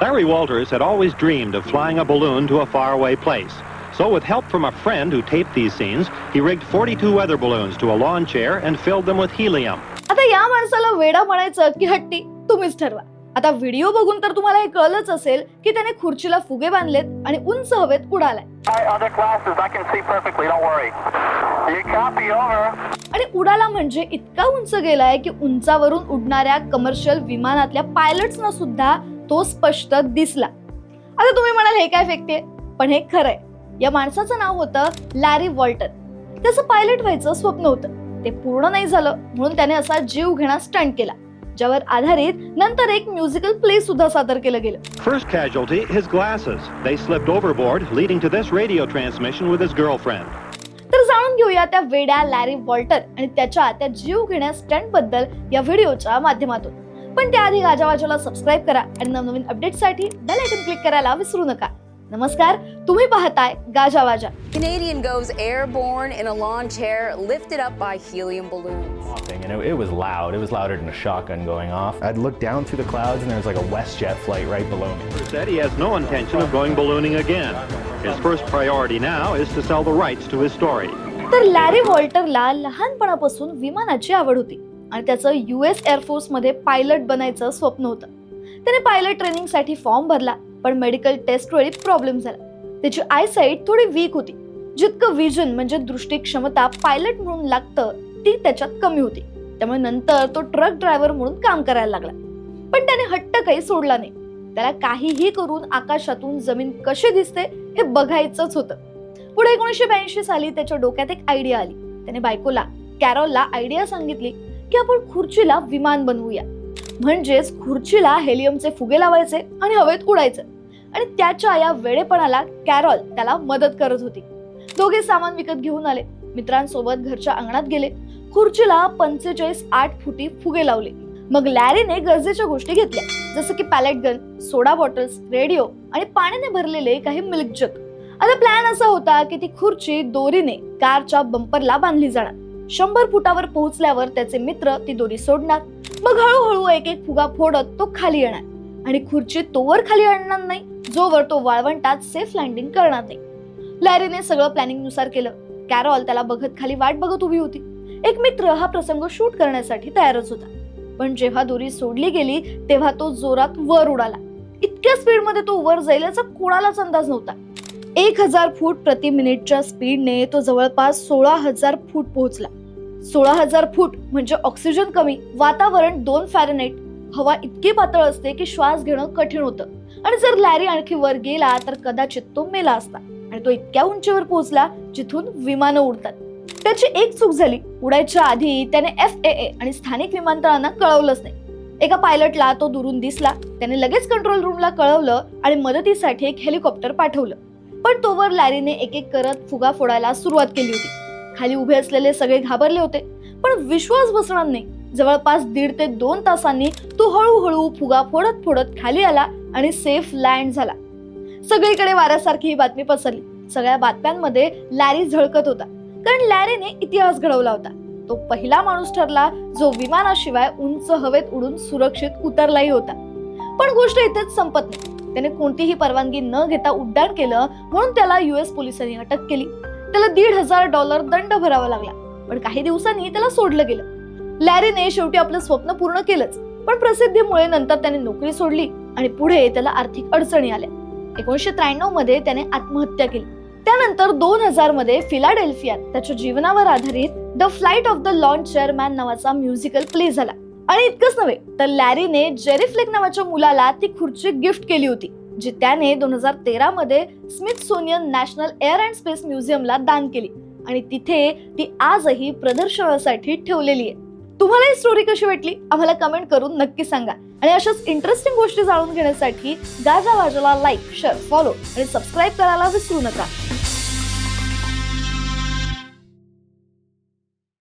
Larry Walters had always dreamed of flying a balloon to a faraway place. So, with help from a friend who taped these scenes, he rigged 42 weather balloons to a lawn chair and filled them with helium. आता या माणसाला वेडा म्हणायचं की हट्टी तुम्हीच ठरवा आता व्हिडिओ बघून तर तुम्हाला हे कळलंच असेल की त्याने खुर्चीला फुगे बांधलेत आणि उंच हवेत उडालाय All right, other classes, I can see perfectly, don't worry. You copy over. आणि उडाला म्हणजे इतका उंच गेलाय की उंचावरून उडणाऱ्या कमर्शियल विमानातल्या पायलट्सना सुद्धा तो स्पष्ट दिसला. आता तुम्ही म्हणाल हे काय फेकते पण हे खरंय या माणसाचं नाव होतं लॅरी वॉल्टर त्याचं पायलट व्हायचं स्वप्न होतं. ते पूर्ण नाही झालं म्हणून त्याने असा जीव घेणा स्टंट केला ज्यावर आधारित नंतर एक म्युझिकल प्ले सुद्धा सादर केलं गेलं. First casualty, his glasses. They slipped overboard, leading to this radio transmission with his girlfriend. तर जाणून घेऊया त्या वेड्या लॅरी वॉल्टर आणि त्याच्या त्या जीव घेण्या स्टंटबद्दल या व्हिडिओच्या माध्यमातून. पण त्याआधी गाजावाजाला सबस्क्राईब करा आणि नवनवीन अपडेटसाठी बेल आयकन क्लिक करायला विसरू नका नमस्कार तुम्ही पाहताय गाजावाजा Canadian goes airborne in a lawn chair lifted up by helium balloons. thing, and it, it was loud. It was louder than a shotgun going off. I'd look down through the clouds, and there was like a WestJet flight right below me. He said he has no intention of going ballooning again. His first priority now is to sell the rights to his story. तर Larry वॉल्टरला लहानपणापासून विमानाची आवड होती आणि त्याचं U S एअरफोर्समध्ये pilot बनायचं स्वप्न होतं. त्याने पायलट ट्रेनिंगसाठी फॉर्म भरला पण मेडिकल टेस्ट वेळी प्रॉब्लेम झाला. त्याची आयसाईट थोडी वीक होती. जितकं विजन म्हणजे दृष्टी क्षमता पायलट म्हणून लागतं ती त्याच्यात कमी होती. त्यामुळे नंतर तो ट्रक ड्रायव्हर म्हणून काम करायला लागला. पण त्याने हट्ट काही सोडला नाही. त्याला काहीही करून आकाशातून जमीन कशी दिसते हे बघायचंच होतं. पुढे एकोणीसशे ब्याऐंशी साली त्याच्या डोक्यात एक आयडिया आली. त्याने बायकोला कॅरोलला आयडिया सांगितली. की आपण खुर्चीला विमान बनवूया. म्हणजेच खुर्चीला हेलियमचे फुगे लावायचे आणि हवेत उडायचं. आणि त्याच्या या वेडेपणाला कॅरॉल त्याला मदत करत होती. दोघे सामान विकत घेऊन आले. मित्रांसोबत घरच्या अंगणात गेले. खुर्चीला पंचेचाळीस आठ फुटी फुगे लावले. मग लॅरीने गरजेच्या गोष्टी घेतल्या. जसं की pellet gun soda bottles radio आणि पाण्याने भरलेले काही मिल्क जग आता प्लॅन असा होता की ती खुर्ची दोरीने कारच्या बंपरला बांधली जाणार. शंभर फुटावर पोहोचल्यावर त्याचे मित्र ती दोरी सोडणार. मग हळूहळू एक एक फुगा फोडत तो खाली येणार. आणि खुर्ची तोवर खाली आणणार नाही. जोवर तो वाळवंटात सेफ लँडिंग करणार नाही. लॅरीने सगळं प्लॅनिंगनुसार केलं. कॅरॉल त्याला बघत खाली वाट बघत उभी होती. एक मित्र हा प्रसंग शूट करण्यासाठी तयारच होता. पण जेव्हा दोरी सोडली गेली तेव्हा तो जोरात वर उडाला. इतक्या स्पीडमध्ये तो वर जाईल याचा कोणालाच अंदाज नव्हता. एक हजार फूट प्रति मिनिटच्या स्पीडने तो जवळपास सोळा हजार फूट पोहोचला. सोळा हजार फूट म्हणजे ऑक्सिजन कमी वातावरण दोन फॅरनेट हवा इतकी पातळ असते की श्वास घेणं कठीण होतं. आणि जर लॅरी आणखी वर गेला तर कदाचित तो मेला असता. आणि तो इतक्या उंचीवर पोहोचला जिथून विमानं उडतात. त्याची एक चूक झाली. उडायच्या आधी त्याने एफ ए ए आणि स्थानिक विमानतळांना कळवलंच नाही. एका पायलटला तो दुरून दिसला. त्याने लगेच कंट्रोल रूमला कळवलं आणि मदतीसाठी एक हेलिकॉप्टर पाठवलं. पण तोवर लॅरीने एक एक करत फुगा फोडायला सुरुवात केली होती. खाली उभे असलेले सगळे घाबरले होते. पण विश्वास बसणार नाही. जवळपास दीड ते दोन तासांनी तो हळूहळू फुगा फोडत फोडत खाली आला आणि सेफ लँड झाला. सगळीकडे वाऱ्यासारखी ही बातमी पसरली. सगळ्या बातम्यांमध्ये लॅरी झळकत होता. कारण लॅरीने इतिहास घडवला होता. तो पहिला माणूस ठरला जो विमानाशिवाय उंच हवेत उडून सुरक्षित उतरलाही होता. पण गोष्ट इथेच संपत नाही. त्याने कोणतीही परवानगी न घेता उड्डाण केलं म्हणून त्याला युएस पोलिसांनी अटक केली. त्याला दीड हजार डॉलर दंड भरावा लागला. पण काही दिवसांनी त्याला सोडलं गेलं. लॅरीने शेवटी आपलं स्वप्न पूर्ण केलंच. पण प्रसिद्धीमुळे नंतर त्याने नोकरी सोडली आणि पुढे त्याला आर्थिक अडचणी आल्या. एकोणीशे त्र्याण्णवमध्ये त्याने आत्महत्या केली. त्यानंतर दोन हजारमध्ये फिलाडेल्फियात त्याच्या जीवनावर आधारित the flight of the lawn chair man नावाचा म्युझिकल प्ले झाला. आणि इतकंच नव्हे तर लॅरीने जेरीफ्लेक नावाच्या मुलाला ती खुर्ची गिफ्ट केली होती जी त्याने दोन हजार तेरा मध्ये Smithsonian National Air and Space म्युझियमला दान केली. आणि तिथे ती आजही प्रदर्शनासाठी ठेवलेली आहे. तुम्हाला ही स्टोरी कशी वाटली? आम्हाला कमेंट करून नक्की सांगा. आणि अशाच इंटरेस्टिंग गोष्टी जाणून घेण्यासाठी गाजा वाजाला लाईक शेअर फॉलो आणि सबस्क्राईब करायला विसरू नका.